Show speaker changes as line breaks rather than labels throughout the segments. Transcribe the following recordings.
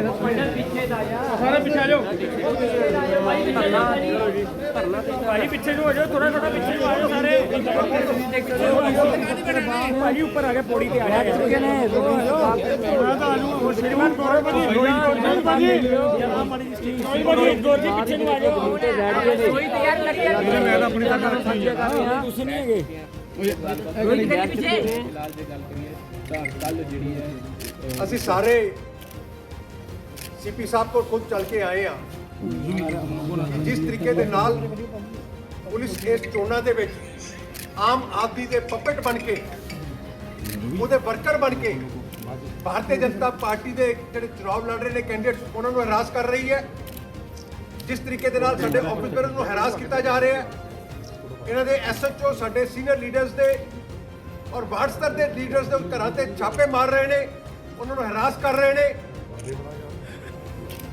ਸਾਰੇ ਪਿੱਛੇ ਆ ਜਾਓ। ਭਾਈ ਪਿੱਛੇ ਨੂੰ ਹੋ ਜਾਓ ਥੋੜਾ ਥੋੜਾ ਪਿੱਛੇ ਨੂੰ ਆ ਜਾਓ ਸਾਰੇ। ਭਾਈ ਉੱਪਰ ਆ ਗਿਆ ਪੌੜੀ ਤੇ ਆ ਗਿਆ। ਚੁੱਕੇ ਨੇ ਮੈਂ ਤਾਂ ਆਜੂ ਹੁਣ ਸ਼੍ਰੀਮਾਨ ਕੋਰੇ ਬਣੀ ਰੋਈ ਬਣੀ ਜਰਾ ਮਾੜੀ ਜੀ ਰੋਈ ਬਣੀ ਗੋਰ ਜੀ ਪਿੱਛੇ ਨੂੰ ਆ ਜਾਓ ਰੋਈ ਤੇ ਯਾਰ ਲੱਗਿਆ ਮੈਂ ਤਾਂ ਆਪਣੀ ਤੱਕ ਰੱਖਾਂ ਤੁਸੀਂ ਨਹੀਂ ਹੈਗੇ। ਰੋਈ ਤੇ ਪਿੱਛੇ?
ਅਸੀਂ ਸਾਰੇ ਸੀਪੀ ਸਾਹਿਬ ਕੋਲ ਖੁਦ ਚੱਲ ਕੇ ਆਏ ਆ। ਜਿਸ ਤਰੀਕੇ ਦੇ ਨਾਲ ਪੁਲਿਸ ਇਸ ਚੋਣਾਂ ਦੇ ਵਿੱਚ ਆਮ ਆਦਮੀ ਦੇ ਪਪਟ ਬਣ ਕੇ, ਉਹਦੇ ਵਰਕਰ ਬਣ ਕੇ, ਭਾਰਤੀ ਜਨਤਾ ਪਾਰਟੀ ਦੇ ਜਿਹੜੇ ਚੁਣਾਵ ਲੜ ਰਹੇ ਨੇ ਕੈਂਡੀਡੇਟਸ ਉਹਨਾਂ ਨੂੰ ਹਰਾਸ ਕਰ ਰਹੀ ਹੈ। ਜਿਸ ਤਰੀਕੇ ਦੇ ਨਾਲ ਸਾਡੇ ਆਫੀਸਰਸ ਨੂੰ ਹਰਾਸ ਕੀਤਾ ਜਾ ਰਿਹਾ ਹੈ। ਇਹਨਾਂ ਦੇ ਐਸਐਚਓ ਸਾਡੇ ਸੀਨੀਅਰ ਲੀਡਰਸ ਦੇ ਔਰ ਵਾਰਡ ਸਤਰ ਦੇ ਲੀਡਰਸ ਦੇ ਘਰਾਂ ਤੇ ਛਾਪੇ ਮਾਰ ਰਹੇ ਨੇ, ਉਹਨਾਂ ਨੂੰ ਹਰਾਸ ਕਰ ਰਹੇ ਨੇ।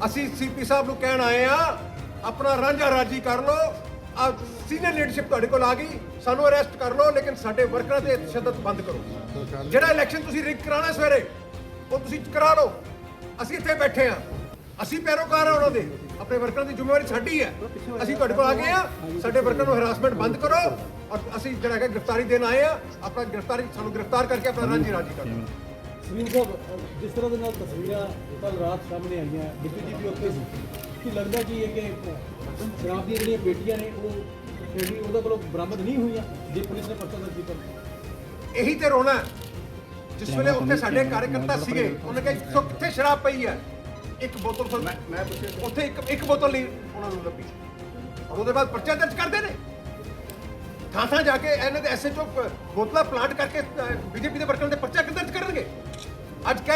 ਅਸੀਂ ਸੀਪੀ ਸਾਹਿਬ ਨੂੰ ਕਹਿਣ ਆਏ ਆ, ਆਪਣਾ ਰਾਂਝਾ ਰਾਜੀ ਕਰ ਲਓ। ਆ ਸੀਨੀਅਰ ਲੀਡਰਸ਼ਿਪ ਤੁਹਾਡੇ ਕੋਲ ਆ ਗਈ, ਸਾਨੂੰ ਅਰੈਸਟ ਕਰ ਲਓ, ਲੇਕਿਨ ਸਾਡੇ ਵਰਕਰਾਂ ਤੇ ਤਸ਼ੱਦਦ ਬੰਦ ਕਰੋ। ਜਿਹੜਾ ਇਲੈਕਸ਼ਨ ਤੁਸੀਂ ਰਿਕ ਕਰਾਣਾ ਸਵੇਰੇ, ਉਹ ਤੁਸੀਂ ਕਰਾ ਲਓ। ਅਸੀਂ ਇੱਥੇ ਬੈਠੇ ਆ। ਅਸੀਂ ਪੈਰੋਕਾਰ ਆ ਉਹਨਾਂ ਦੇ। ਆਪਣੇ ਵਰਕਰਾਂ ਦੀ ਜ਼ਿੰਮੇਵਾਰੀ ਸਾਡੀ ਹੈ। ਅਸੀਂ ਤੁਹਾਡੇ ਕੋਲ ਆ ਗਏ ਆ। ਸਾਡੇ ਵਰਕਰਾਂ ਨੂੰ ਹਰਾਸਮੈਂਟ ਬੰਦ ਕਰੋ। ਔਰ ਅਸੀਂ ਜਿਹੜਾ ਹੈ ਗ੍ਰਿਫਤਾਰੀ ਦੇਣ ਆਏ ਆ। ਆਪਣਾ ਗ੍ਰਿਫਤਾਰੀ, ਸਾਨੂੰ ਗ੍ਰਿਫਤਾਰ ਕਰਕੇ ਆਪਣਾ ਰਾਂਝੀ ਰਾਜੀ ਕਰੋ
ਸੁਨੀਲ ਸਾਹਿਬ ਜਿਸ ਤਰ੍ਹਾਂ ਦੇ ਨਾਲ ਤਸਵੀਰਾਂ ਕੱਲ ਰਾਤ ਸਾਹਮਣੇ ਆਈਆਂ ਡਿਪਟੀ ਜੀ ਵੀ ਉੱਥੇ ਸੀ। ਕੀ ਲੱਗਦਾ ਕੀ ਹੈ ਕਿ ਸ਼ਰਾਬ ਦੀਆਂ ਜਿਹੜੀਆਂ ਪੇਟੀਆਂ ਨੇ ਉਹ ਪੇਟੀ ਉਹਦੇ ਕੋਲੋਂ ਬਰਾਮਦ ਨਹੀਂ ਹੋਈਆਂ ਜੇ ਪੁਲਿਸ ਨੇ ਪਰਚਾ ਦਰਜ ਕੀਤਾ?
ਇਹੀ ਤੇ ਰੋਣਾ। ਜਿਸ ਵੇਲੇ ਉੱਥੇ ਸਾਡੇ ਕਾਰਜਕਰਤਾ ਸੀਗੇ ਉਹਨੇ ਕਿਹਾ ਇੱਥੋਂ ਕਿੱਥੇ ਸ਼ਰਾਬ ਪਈ ਹੈ? ਇੱਕ ਬੋਤਲ ਤੋਂ ਮੈਂ ਪੁੱਛਿਆ ਉੱਥੇ ਇੱਕ ਇੱਕ ਬੋਤਲ ਨਹੀਂ ਉਹਨਾਂ ਨੂੰ ਲੱਭੀ। ਔਰ ਉਹਦੇ ਬਾਅਦ ਪਰਚਾ ਦਰਜ ਕਰਦੇ ਨੇ। ਥਾਂ ਥਾਂ ਜਾ ਕੇ ਇਹਨਾਂ ਦੇ ਐਸਐਚਓ ਬੋਤਲਾਂ ਪਲਾਂਟ ਕਰਕੇ ਬੀਜੇਪੀ ਦੇ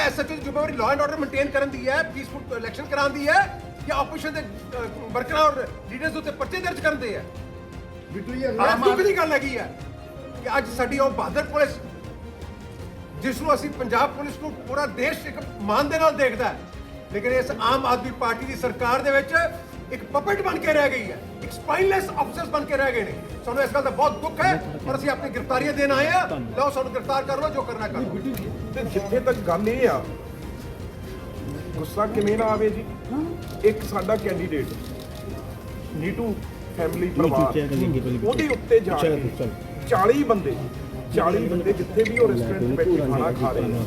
ਐਸਐਚਓ ਦੀ ਜ਼ਿੰਮੇਵਾਰੀ ਲਾਅ ਐਂਡ ਆਰਡਰ ਮੇਨਟੇਨ ਕਰਨ ਦੀ ਹੈ ਪੀਸਫੁਲ ਇਲੈਕਸ਼ਨ ਕਰਾਉਣ ਦੀ ਹੈ ਜਾਂ ਆਪੋਜੀਸ਼ਨ ਦੇ ਵਰਕਰਾਂ ਔਰ ਲੀਡਰਸ ਉੱਤੇ ਪਰਚੇ ਦਰਜ ਕਰਨ ਦੇ ਹੈ। ਬੜਾ ਦੁੱਖ ਦੀ ਗੱਲ ਹੈਗੀ ਹੈ ਕਿ ਅੱਜ ਸਾਡੀ ਉਹ ਬਹਾਦਰ ਪੁਲਿਸ ਜਿਸ ਨੂੰ ਅਸੀਂ ਪੰਜਾਬ ਪੁਲਿਸ ਨੂੰ ਪੂਰਾ ਦੇਸ਼ ਇੱਕ ਮਾਨ ਦੇ ਨਾਲ ਦੇਖਦਾ ਹੈ ਲੇਕਿਨ ਇਸ ਆਮ ਆਦਮੀ ਪਾਰਟੀ ਦੀ ਸਰਕਾਰ ਦੇ ਵਿੱਚ ਇੱਕ ਪਪਟ ਬਣ ਕੇ ਰਹਿ ਗਈ ਹੈ। ਇੱਕ ਸਪਾਈਨਲੈਸ ਅਫਸਰਸ ਬਣ ਕੇ ਰਹਿ ਗਏ ਨੇ। ਸਾਨੂੰ ਇਸ ਗੱਲ ਦਾ ਬਹੁਤ ਦੁੱਖ ਹੈ ਪਰ ਅਸੀਂ ਆਪਣੀ ਗ੍ਰਿਫਤਾਰੀਆਂ ਦੇਣ ਆਏ ਆ ਲਓ ਸਾਨੂੰ ਗ੍ਰਿਫਤਾਰ ਕਰ ਲਓ ਜੋ ਕਰਨਾ ਕਰ ਲਓ।
ਤੇ ਜਿੱਥੇ ਤੱਕ ਗੱਲ ਇਹ ਆ ਗੁੱਸਾ ਕਿਵੇਂ ਨਾ ਆਵੇ ਜੀ? ਇੱਕ ਸਾਡਾ ਕੈਂਡੀਡੇਟ ਨੀਟੂ ਫੈਮਿਲੀ ਪਰਿਵਾਰ। ਉਹਦੇ ਉੱਤੇ ਜਾ ਕੇ 40 ਬੰਦੇ 40 ਬੰਦੇ ਜਿੱਥੇ ਵੀ ਉਹ ਰੈਸਟੋਰੈਂਟ 'ਚ ਬੈਠੇ ਖਾਣਾ ਖਾ ਰਹੇ ਨੇ।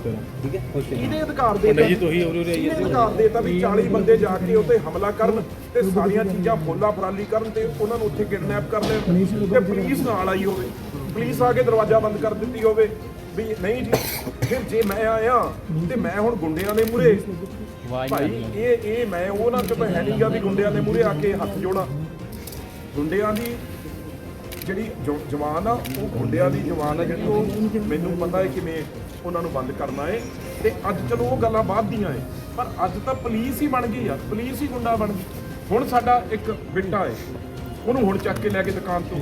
ਇਹਦੇ ਅਧਿਕਾਰ ਦੇ ਜੀ ਤੁਸੀਂ ਉਰੇ ਰਹੀ ਇਹਦੇ ਅਧਿਕਾਰ ਦੇ ਤਾਂ ਵੀ 40 ਬੰਦੇ ਜਾ ਕੇ ਉੱਤੇ ਹਮਲਾ ਕਰਨ ਤੇ ਸਾਰੀਆਂ ਚੀਜ਼ਾਂ ਫੋਲਾ ਫਰਾਲੀ ਕਰਨ ਤੇ ਉਹਨਾਂ ਨੂੰ ਉੱਥੇ ਕਿਡਨੈਪ ਕਰ ਲੈਣ ਤੇ ਪੁਲਿਸ ਨਾਲ ਆਈ ਹੋਵੇ। ਪੁਲਿਸ ਆ ਕੇ ਦਰਵਾਜ਼ਾ ਬੰਦ ਕਰ ਦਿੱਤੀ ਹੋਵੇ ਵੀ ਨਹੀਂ ਜੀ ਫਿਰ ਜੇ ਮੈਂ ਆਇਆ ਤੇ ਮੈਂ ਹੁਣ ਗੁੰਡਿਆਂ ਦੇ ਮੂਹਰੇ। ਭਾਈ ਇਹ ਇਹ ਮੈਂ ਉਹਨਾਂ ਚ ਤਾਂ ਹੈ ਨਹੀਂਗਾ ਵੀ ਗੁੰਡਿਆਂ ਦੇ ਮੂਹਰੇ ਆ ਕੇ ਹੱਥ ਜੋੜਾਂ। ਗੁੰਡਿਆਂ ਦੀ ਜਿਹੜੀ ਜਵਾਨ ਆ, ਉਹ ਗੁੰਡਿਆਂ ਦੀ ਜਵਾਨ ਆ ਜਿਹੜੀ ਉਹ ਮੈਨੂੰ ਪਤਾ ਹੈ ਕਿਵੇਂ ਉਹਨਾਂ ਨੂੰ ਬੰਦ ਕਰਨਾ ਹੈ ਤੇ ਅੱਜ ਚਲੋ ਉਹ ਗੱਲਾਂ ਬਾਅਦ ਦੀਆਂ ਹੈ ਪਰ ਅੱਜ ਤਾਂ ਪੁਲਿਸ ਹੀ ਬਣ ਗਈ ਆ, ਪੁਲਿਸ ਹੀ ਗੁੰਡਾ ਬਣ ਗਈ। ਹੁਣ ਸਾਡਾ ਇੱਕ ਬਿੱਟਾ ਹੈ ਉਹਨੂੰ ਹੁਣ ਚੱਕ ਕੇ ਲੈ ਕੇ ਦੁਕਾਨ ਤੋਂ।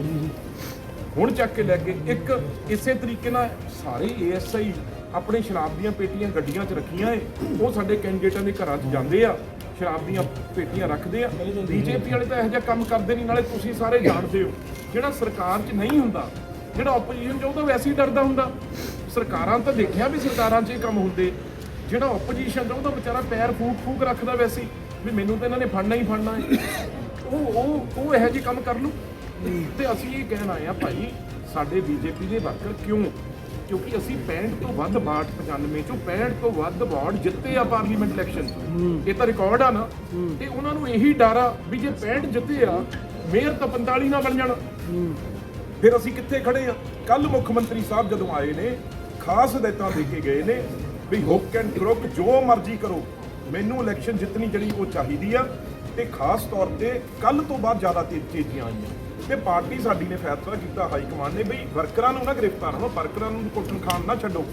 ਹੁਣ ਚੱਕ ਕੇ ਲੈ ਕੇ ਇੱਕ ਇਸੇ ਤਰੀਕੇ ਨਾਲ ਸਾਰੇ ਏਐਸਆਈ ਆਪਣੇ ਸ਼ਰਾਬ ਦੀਆਂ ਪੇਟੀਆਂ ਗੱਡੀਆਂ 'ਚ ਰੱਖੀਆਂ ਏ, ਉਹ ਸਾਡੇ ਕੈਂਡੀਡੇਟਾਂ ਦੇ ਘਰਾਂ 'ਚ ਜਾਂਦੇ ਆ। ਸ਼ਰਾਬ ਦੀਆਂ ਪੇਟੀਆਂ ਰੱਖਦੇ ਆ। ਬੀਜੇਪੀ ਵਾਲੇ ਤਾਂ ਇਹੋ ਜਿਹਾ ਕੰਮ ਕਰਦੇ ਨਹੀਂ, ਨਾਲੇ ਤੁਸੀਂ ਸਾਰੇ ਜਾਣਦੇ ਹੋ। ਜਿਹੜਾ ਸਰਕਾਰ 'ਚ ਨਹੀਂ ਹੁੰਦਾ, ਜਿਹੜਾ ਆਪੋਜੀਸ਼ਨ 'ਚ, ਉਹ ਤਾਂ ਵੈਸੇ ਹੀ ਡਰਦਾ ਹੁੰਦਾ। ਸਰਕਾਰਾਂ ਤਾਂ ਦੇਖਿਆ ਵੀ ਸਰਕਾਰਾਂ 'ਚ ਇਹ ਕੰਮ ਹੁੰਦੇ। ਜਿਹੜਾ ਆਪੋਜੀਸ਼ਨ 'ਚ, ਉਹ ਤਾਂ ਵਿਚਾਰਾ ਪੈਰ ਫੂਕ ਫੂਕ ਰੱਖਦਾ ਵੈਸੇ ਵੀ ਮੈਨੂੰ ਤਾਂ ਇਹਨਾਂ ਨੇ ਫੜਨਾ ਹੀ ਫੜਨਾ ਹੈ। ਉਹ ਉਹ ਉਹ ਇਹੋ ਜਿਹੇ ਕੰਮ ਕਰ ਲੂ ਤੇ ਅਸੀਂ ਇਹ ਕਹਿਣਾ ਆਏ ਆ, ਭਾਈ, ਸਾਡੇ ਬੀਜੇਪੀ ਦੇ ਵਰਕਰ ਕਿਉਂ? ਕਿਉਂਕਿ ਅਸੀਂ 65 ਤੋਂ ਵੱਧ ਵਾਰਡ 95 ਚੋਂ 65 ਤੋਂ ਵੱਧ ਵਾਰਡ ਜਿੱਤੇ ਆ ਪਾਰਲੀਮੈਂਟ ਇਲੈਕਸ਼ਨ ਇਹ ਤਾਂ ਰਿਕਾਰਡ ਆ ਨਾ। ਤੇ ਉਹਨਾਂ ਨੂੰ ਇਹੀ ਡਰ ਆ ਵੀ ਜੇ 65 ਜਿੱਤੇ ਆ ਮੇਅਰ ਤਾਂ 45 ਨਾ ਬਣ ਜਾਣਾ। ਫਿਰ ਅਸੀਂ ਕਿੱਥੇ ਖੜੇ ਆ? ਕੱਲ ਮੁੱਖ ਮੰਤਰੀ ਸਾਹਿਬ ਜਦੋਂ ਆਏ ਨੇ ਖਾਸ ਹਦਾਇਤਾਂ ਦੇ ਕੇ ਗਏ ਨੇ ਵੀ ਹੁੱਕ ਐਂਡ ਕਰੁਕ ਜੋ ਮਰਜ਼ੀ ਕਰੋ ਮੈਨੂੰ ਇਲੈਕਸ਼ਨ ਜਿੱਤਣੀ ਜਿਹੜੀ ਉਹ ਚਾਹੀਦੀ ਆ ਤੇ ਖਾਸ ਤੌਰ ਤੇ ਕੱਲ ਤੋਂ ਬਾਅਦ ਜ਼ਿਆਦਾ ਤੇਜ਼ ਤੇਜ਼ੀਆਂ ਆਈਆਂ। ਤੇ ਪਾਰਟੀ ਸਾਡੀ ਨੇ ਫੈਸਲਾ ਕੀਤਾ ਹਾਈ ਕਮਾਂਡ ਨੇ, ਬਈ ਵਰਕਰਾਂ ਨੂੰ ਨਾ ਗ੍ਰਿਫਤਾਰ ਕਰੋ, ਵਰਕਰਾਂ ਨੂੰ ਕੁੱਟਣ ਖਾਣ ਨਾ ਛੱਡੋ।